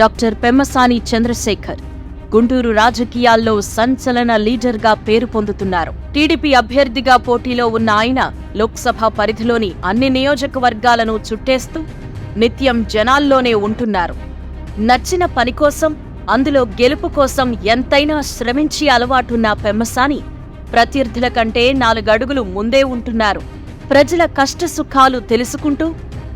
Doctor Pemmasani Chandrasekhar. Guntur రాజకీయాల్లో సంచలన లీడర్గా పేరు పొందుతున్నారు. టీడీపీ అభ్యర్థిగా పోటీలో ఉన్న ఆయన లోక్సభ పరిధిలోని అన్ని నియోజకవర్గాలను చుట్టేస్తూ నిత్యం జనాల్లోనే ఉంటున్నారు. నచ్చిన పని కోసం అందులో గెలుపు కోసం ఎంతైనా శ్రమించి అలవాటున్న పెమ్మసాని ప్రత్యర్థుల కంటే నాలుగడుగులు ముందే ఉంటున్నారు. ప్రజల కష్టసుఖాలు తెలుసుకుంటూ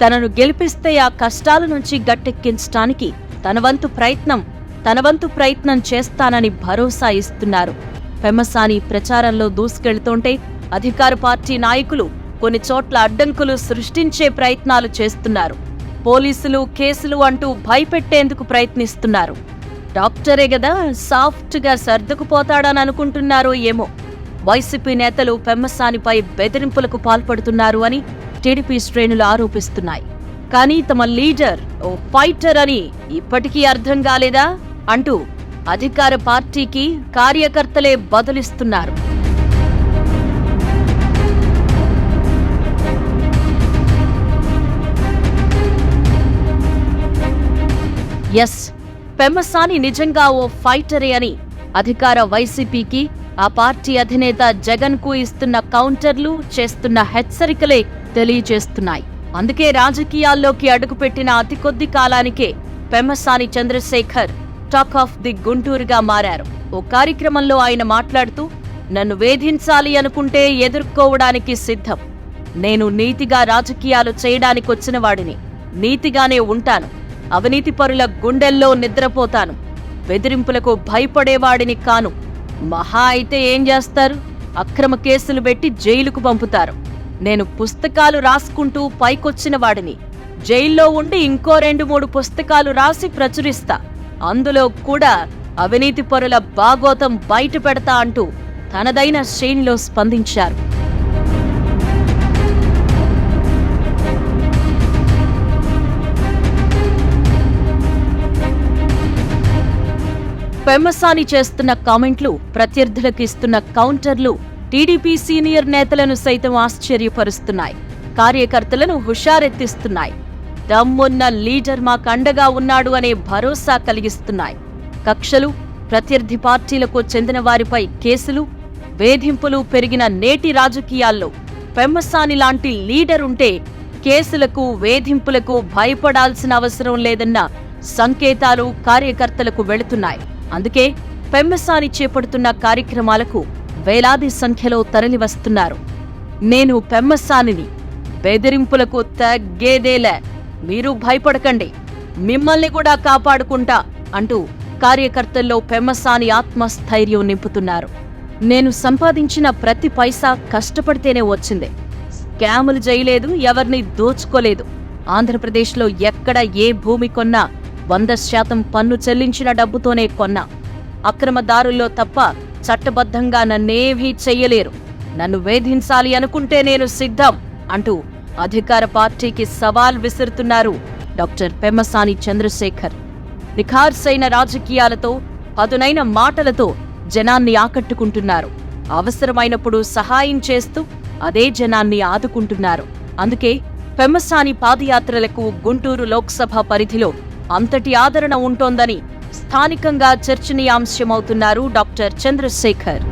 తనను గెలిపిస్తే ఆ కష్టాల నుంచి గట్టెక్కించటానికి తన వంతు ప్రయత్నం తన వంతు ప్రయత్నం చేస్తానని భరోసా ఇస్తున్నారు. పెమ్మసాని ప్రచారంలో దూసుకెళ్తుంటే అధికార పార్టీ నాయకులు కొన్ని చోట్ల అడ్డంకులు సృష్టించే ప్రయత్నాలు చేస్తున్నారు. పోలీసులు కేసులు అంటూ భయపెట్టేందుకు ప్రయత్నిస్తున్నారు. డాక్టరే గదా సాఫ్ట్గా సర్దుకుపోతాడని అనుకుంటున్నారో ఏమో. వైసీపీ నేతలు పెమ్మసానిపై బెదిరింపులకు పాల్పడుతున్నారు అని టీడీపీ శ్రేణులు ఆరోపిస్తున్నాయి. కానీ తమ లీడర్ ఓ ఫైటర్ అని ఇప్పటికీ అర్థం కాలేదా? అంటూ అధికార పార్టీకి కార్యకర్తలే బదులిస్తున్నారు. ఎస్ పెమ్మసాని నిజంగా ఓ ఫైటరే అని అధికార వైసీపీకి ఆ పార్టీ అధినేత జగన్కు ఇస్తున్న కౌంటర్లు చేస్తున్న హెచ్చరికలే తెలియజేస్తున్నాయి. అందుకే రాజకీయాల్లోకి అడుగుపెట్టిన అతి కొద్ది కాలానికే Pemmasani Chandrasekhar talk of the గుంటూరుగా మారారు. ఓ కార్యక్రమంలో ఆయన మాట్లాడుతూ నన్ను వేధించాలి అనుకుంటే ఎదుర్కోవడానికి సిద్ధం. నేను నీతిగా రాజకీయాలు చేయడానికొచ్చిన వాడిని. నీతిగానే ఉంటాను. అవినీతి పరుల గుండెల్లో నిద్రపోతాను. బెదిరింపులకు భయపడేవాడిని కాను. మహా అయితే ఏం చేస్తారు? అక్రమ కేసులు పెట్టి జైలుకు పంపుతారు. నేను పుస్తకాలు రాసుకుంటూ పైకొచ్చిన వాడిని. జైల్లో ఉండి ఇంకో రెండు మూడు పుస్తకాలు రాసి ప్రచురిస్తా. అందులో కూడా అవినీతి పరుల బాగోతం బయట పెడతా అంటూ తనదైన శ్రేణిలో స్పందించారు. పెమ్మసాని చేస్తున్న కామెంట్లు ప్రత్యర్థులకు ఇస్తున్న కౌంటర్లు టీడీపీ సీనియర్ నేతలను సైతం ఆశ్చర్యపరుస్తున్నాయి. కార్యకర్తలను హుషారెత్తిస్తున్నాయి. దమ్మున్న లీడర్ మాకు అండగా ఉన్నాడు అనే భరోసా కలిగిస్తున్నాయి. కక్షలు ప్రత్యర్థి పార్టీలకు చెందిన వారిపై కేసులు వేధింపులు పెరిగిన నేటి రాజకీయాల్లో పెమ్మసాని లాంటి లీడర్ ఉంటే కేసులకు వేధింపులకు భయపడాల్సిన అవసరం లేదన్న సంకేతాలు కార్యకర్తలకు వెళుతున్నాయి. అందుకే పెమ్మసాని చేపడుతున్న కార్యక్రమాలకు వేలాది సంఖ్యలో తరలివస్తున్నారు. నేను పెమ్మసానిని. బెదిరింపులకు తగ్గేదేలే. మీరు భయపడకండి. మిమ్మల్ని కూడా కాపాడుకుంటా అంటూ కార్యకర్తల్లో పెమ్మసాని ఆత్మస్థైర్యం నింపుతున్నారు. నేను సంపాదించిన ప్రతి పైసా కష్టపడితేనే వచ్చింది. స్కాములు చేయలేదు ఎవరిని దోచుకోలేదు. ఆంధ్రప్రదేశ్లో ఎక్కడ ఏ భూమి కొన్నా వంద శాతం పన్ను చెల్లించిన డబ్బుతోనే కొన్నా. అక్రమదారుల్లో తప్ప చట్టబద్ధంగా నన్నేవీ చెయ్యలేరు. నన్ను వేధించాలి అనుకుంటే నేను సిద్ధం అంటూ అధికార పార్టీకి సవాల్ విసురుతున్నారు డాక్టర్ పెమ్మసాని చంద్రశేఖర్. నిఖార్సైన రాజకీయాలతో పదునైన మాటలతో జనాన్ని ఆకట్టుకుంటున్నారు. అవసరమైనప్పుడు సహాయం చేస్తూ అదే జనాన్ని ఆదుకుంటున్నారు. అందుకే పెమ్మసాని పాదయాత్రలకు గుంటూరు లోక్సభ పరిధిలో అంతటి ఆదరణ ఉంటోందని స్థానికంగా చర్చనీయాంశమవుతున్నారు డాక్టర్ చంద్రశేఖర్.